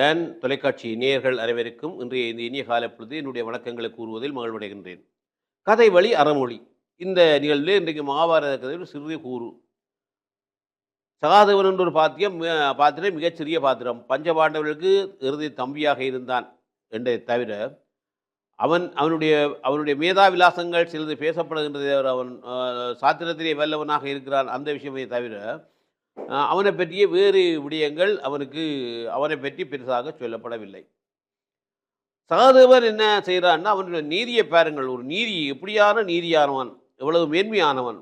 Ton தொலைக்காட்சி நேயர்கள் அனைவருக்கும் இன்றைய இந்த இனிய கால பொழுது என்னுடைய வணக்கங்களை கூறுவதில் மகிழ்வடைகின்றேன். கதை வழி அறமொழி. இந்த நிகழ்வில் இன்றைக்கு மகாபாரத கதையில் சிறிது சிறிய கூறு. சகாதேவன் என்ற ஒரு பாத்தியம் பாத்திரம் மிகச்சிறிய பாத்திரம். பஞ்சபாண்டவர்களுக்கு இறுதி தம்பியாக இருந்தான் என்றதை தவிர அவன் அவனுடைய அவனுடைய மேதாவிலாசங்கள் சிலது பேசப்படுகின்றதை அவர் அவன் சாத்திரத்திலே வல்லவனாக இருக்கிறான் அந்த விஷயமே தவிர அவனை பற்றிய வேறு விடயங்கள் அவனுக்கு அவனை பற்றி பெருசாக சொல்லப்படவில்லை. சகாதேவன் என்ன செய்கிறான்னா அவனுடைய நீதியை பாருங்கள். ஒரு நீதி எப்படியான நீதியானவன் எவ்வளவு மேன்மையானவன்.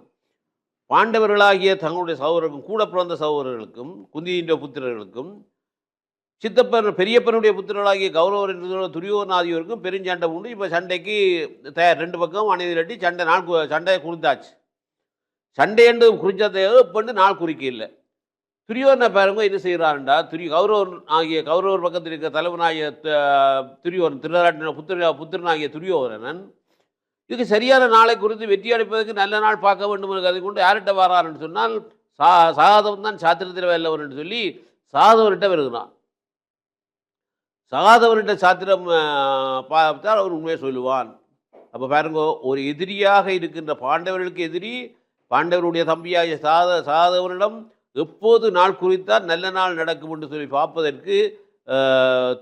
பாண்டவர்களாகிய தங்களுடைய சகோதரருக்கும் கூட பிறந்த சகோதரர்களுக்கும் குந்தியின்ற புத்திரர்களுக்கும் சித்தப்பன் பெரியப்பனுடைய புத்திரர்களாகிய கௌரவர் என்று துரியோகநாதியோருக்கும் பெருஞ்சண்டை உண்டு. இப்போ சண்டைக்கு தயார் ரெண்டு பக்கம் அணிதிரட்டி சண்டை நாள் சண்டையை குறித்தாச்சு சண்டை என்று குறிச்சதை இப்பண்டு நாள் குறிக்க இல்லை. துரியோனை பாருங்க என்ன செய்கிறான்டா துரி கௌரவர் ஆகிய கௌரவர் பக்கத்தில் இருக்கிற தலைவனாகிய த- துரியோதன் திருநாட்டின புத்திர புத்திரனாகிய துரியோதனன் இதுக்கு சரியான நாளை குறித்து வெற்றி அடைப்பதற்கு நல்ல நாள் பார்க்க வேண்டும் என்று கருதி கொண்டு யார்கிட்ட வரான்னு சொன்னால் சா சாதவன் தான் சாத்திரத்தில் வல்லவன் என்று சொல்லி சாதவர்கிட்ட வருகிறான். சகாதவன்கிட்ட சாத்திரம் பார்த்தால் அவர் உண்மையை சொல்லுவான். அப்போ பாருங்க ஒரு எதிரியாக இருக்கின்ற பாண்டவர்களுக்கு எதிரி பாண்டவருடைய தம்பியாகிய சாத சாதவனிடம் எப்போது நாள் குறித்தால் நல்ல நாள் நடக்கும் என்று சொல்லி பார்ப்பதற்கு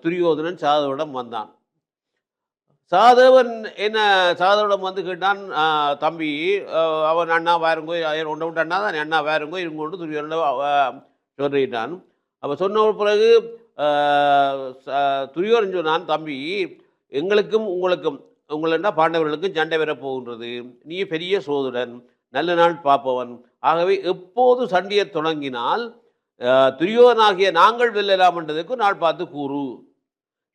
துரியோதனன் சாதவனிடம் வந்தான். சாதவன் என்ன சாதவனிடம் வந்து கேட்டான் தம்பி அவன் அண்ணா வேறுங்கோ ஒன்றை விட்டு அண்ணா தான் அண்ணா வேறுங்கோ இருங்க கொண்டு துரியோதனிடம் சொல்லிட்டான். அப்போ சொன்ன பிறகு ஆஹ், சொன்னான் தம்பி எங்களுக்கும் உங்களுக்கும் உங்களா பாண்டவர்களுக்கும் சண்டை வரப்போகின்றது. நீ பெரிய சோதுடன் நல்ல நாள் பார்ப்பவன். ஆகவே எப்போது சண்டையை தொடங்கினால் துரியோதனாகிய நாங்கள் வெல்லலாம் என்றதுக்கு நாள் பார்த்து கூறு.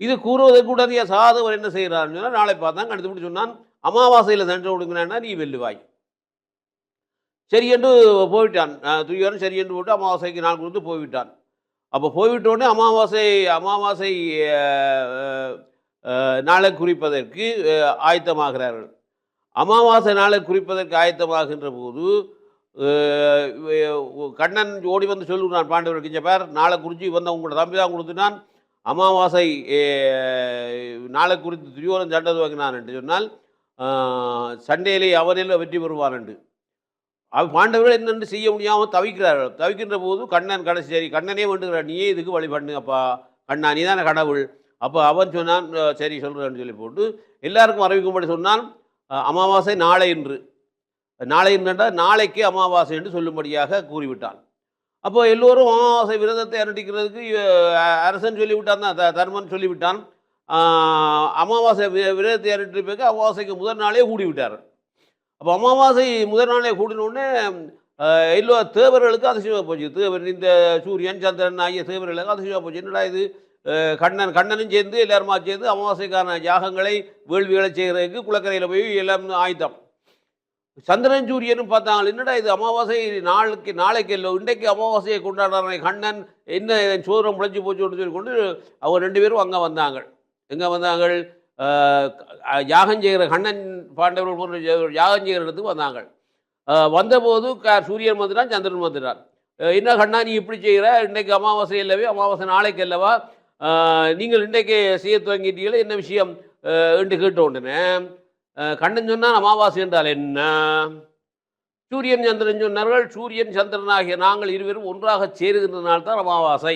இது கூறுவதற்கு உடனே சாதவன் என்ன செய்கிறான்னு சொன்னால் நாளை பார்த்தான் கணித்து சொன்னான் அமாவாசையில் சண்டை கொடுங்கினா நீ வெல்லுவாய். சரி என்று போய்விட்டான். துரியோதன் சரி என்று போட்டு அமாவாசைக்கு நாள் கொடுத்து போய்விட்டான். அப்போ போய்விட்டோடனே அமாவாசை அமாவாசை நாளை குறிப்பதற்கு ஆயத்தமாகிறார்கள். அமாவாசை நாளை குறிப்பதற்கு ஆயத்தமாகின்ற போது கண்ணன் ஓடி வந்து சொல்லுகிறான் பாண்டவருக்கு இங்கே பேர் நாளை குறித்து வந்த உங்களோட தம்பி தான் கொடுத்துனான் அமாவாசை நாளை குறித்து துரியோதன் சண்டை துவங்கினான் என்று சொன்னால் சண்டையிலே அவனில் வெற்றி பெறுவான் என்று. அவ பாண்டவர்கள் என்னென்று செய்ய முடியாமல் தவிக்கிறார்கள். தவிக்கின்ற போது கண்ணன் கடைசி சரி கண்ணனே வேண்டுகிறார் நீயே இதுக்கு வழி பண்ணுங்கப்பா கண்ணா நீ தானே கடவுள். அப்போ அவன் சொன்னான் சரி சொல்கிறேன்னு சொல்லி போட்டு எல்லாருக்கும் அறிவிக்கும்படி சொன்னான் அமாவாசை நாளை என்று நாளை என்றால் நாளைக்கு அமாவாசை என்று சொல்லும்படியாக கூறிவிட்டான். அப்போ எல்லோரும் அமாவாசை விரதத்தை அனுட்டிக்கிறதுக்கு அரசன் சொல்லிவிட்டான் தான் த- தர்மன் சொல்லிவிட்டான். அமாவாசை விரதத்தை அனுட்டிப்பதற்கு அமாவாசைக்கு முதல் நாளே கூடி விட்டார் அப்போ அமாவாசை முதல் நாளே கூடினோடனே எல்லோ தேவர்களுக்கு அதிசயமாக போச்சு. தேவர் இந்த சூரியன் சந்திரன் ஆகிய தேவர்களுக்கு அதிசயமாக போச்சு. என்னடா இது? கண்ணன் கண்ணனும் சேர்ந்து எல்லாருமா சேர்ந்து அமாவாசைக்கான யாகங்களை வேள்விகளை செய்கிறதுக்கு குளக்கரையில் போய் எல்லாம் ஆயத்தம் சந்திரன் சூரியனும் பார்த்தாங்க என்னடா இது அமாவாசை நாளுக்கு நாளைக்கு இல்லை இன்றைக்கு அமாவாசையை கொண்டாடுறாங்க கண்ணன் என்ன சோதரம் முளைச்சி போச்சுன்னு சொல்லி கொண்டு அவங்க ரெண்டு பேரும் அங்கே வந்தாங்க. எங்கே வந்தாங்க? யாகம் செய்கிற கண்ணன் பாண்டவர்கள் போன்ற யாகம் செய்கிற இடத்துக்கு வந்தாங்க. வந்தபோது க சூரியன் வந்துட்டான் சந்திரன் வந்துட்டான். என்ன கண்ணா நீ இப்படி செய்கிற? இன்றைக்கு அமாவாசை இல்லவே அமாவாசை நாளைக்கு அல்லவா? நீங்கள் இன்றைக்கு செய்ய துவங்கிட்டீங்களே என்ன விஷயம்? என்று கேட்ட உடனே கண்ணன் சொன்னால் அமாவாசை என்றால் என்ன? சூரியன் சந்திரன் சொன்னார்கள் சூரியன் சந்திரன் ஆகிய நாங்கள் இருவரும் ஒன்றாக சேருகின்றனால் தான் அமாவாசை.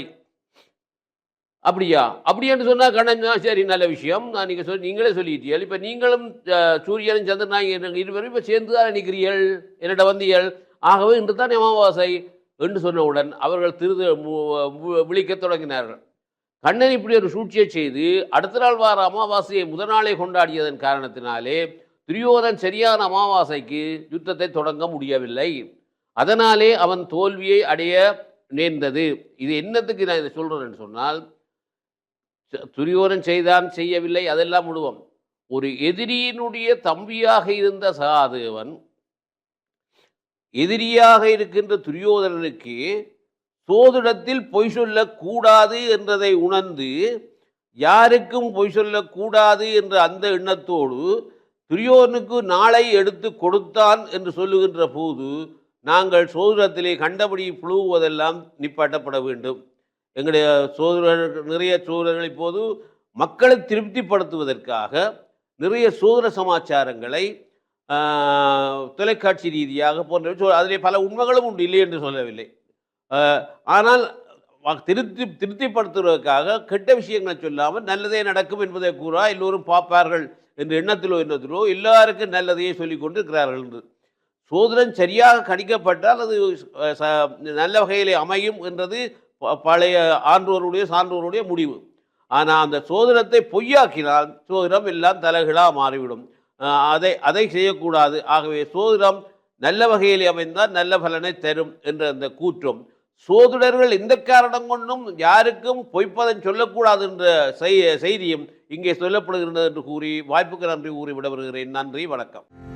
அப்படியா? அப்படியான்னு சொன்னால் கண்ணன் சரி நல்ல விஷயம். நான் நீங்கள் சொல்லி நீங்களே சொல்லிட்டீர்கள். இப்போ நீங்களும் சூரியனும் சந்திரன் ஆகிய இருவரும் இப்போ சேர்ந்து தான் நிற்கிறீர்கள் என்னிட வந்தீர்கள். ஆகவே இன்று தான் அமாவாசை. என்று சொன்னவுடன் அவர்கள் திரு விழிக்க தொடங்கினார்கள். கண்ணன் இப்படி ஒரு சூழ்ச்சியை செய்து அடுத்த நாள் வார அமாவாசையை முதல் நாளே கொண்டாடியதன் காரணத்தினாலே துரியோதன் சரியான அமாவாசைக்கு யுத்தத்தை தொடங்க முடியவில்லை. அதனாலே அவன் தோல்வியை அடைய நேர்ந்தது. இது என்னத்துக்கு நான் இதை சொல்கிறேன்னு சொன்னால் ச- துரியோதன் செய்தான் செய்யவில்லை அதெல்லாம் விடுவோம். ஒரு எதிரியினுடைய தம்பியாக இருந்த சகாதேவன் எதிரியாக இருக்கின்ற துரியோதனனுக்கு சோதிடத்தில் பொய் சொல்லக்கூடாது என்றதை உணர்ந்து யாருக்கும் பொய் சொல்லக்கூடாது என்ற அந்த எண்ணத்தோடு துரியோனுக்கு நாளை எடுத்து கொடுத்தான் என்று சொல்லுகின்ற போது நாங்கள் சோதிடத்திலே கண்டபடி புழுவுவதெல்லாம் நிப்பாட்டப்பட வேண்டும். எங்களுடைய சோதரர்கள் நிறைய சோதரர்கள் இப்போது மக்களை திருப்திப்படுத்துவதற்காக நிறைய சோதர சமாச்சாரங்களை தொலைக்காட்சி ரீதியாக போன்ற அதிலே பல உண்மைகளும் உண்டு இல்லை என்று சொல்லவில்லை. ஆனால் திருத்தி திருப்தி திருப்திப்படுத்துவதற்காக கெட்ட விஷயங்களை சொல்லாமல் நல்லதே நடக்கும் என்பதை கூறா எல்லோரும் பார்ப்பார்கள் என்ற எண்ணத்திலோ எண்ணத்திலோ எல்லாருக்கும் நல்லதையே சொல்லி கொண்டிருக்கிறார்கள் என்று. சோதனம் சரியாக கணிக்கப்பட்டால் அது ச- நல்ல வகையிலே அமையும் என்றது ப- பழைய ஆன்றோருடைய சான்றோருடைய முடிவு. ஆனால் அந்த சோதனத்தை பொய்யாக்கினால் சோதனம் எல்லாம் தலைகளாக மாறிவிடும். அதை அதை செய்யக்கூடாது. ஆகவே சோதனம் நல்ல வகையில் அமைந்தால் நல்ல பலனை தரும் என்ற அந்த கூற்றம் சோதிடர்கள் எந்த காரணம் கொண்டும் யாருக்கும் பொய்ப்பதன் சொல்லக்கூடாது என்ற செய்- செய்தியும் இங்கே சொல்லப்படுகின்றது என்று கூறி வாய்ப்புக்கு நன்றி கூறி விட வருகிறேன் நன்றி வணக்கம்.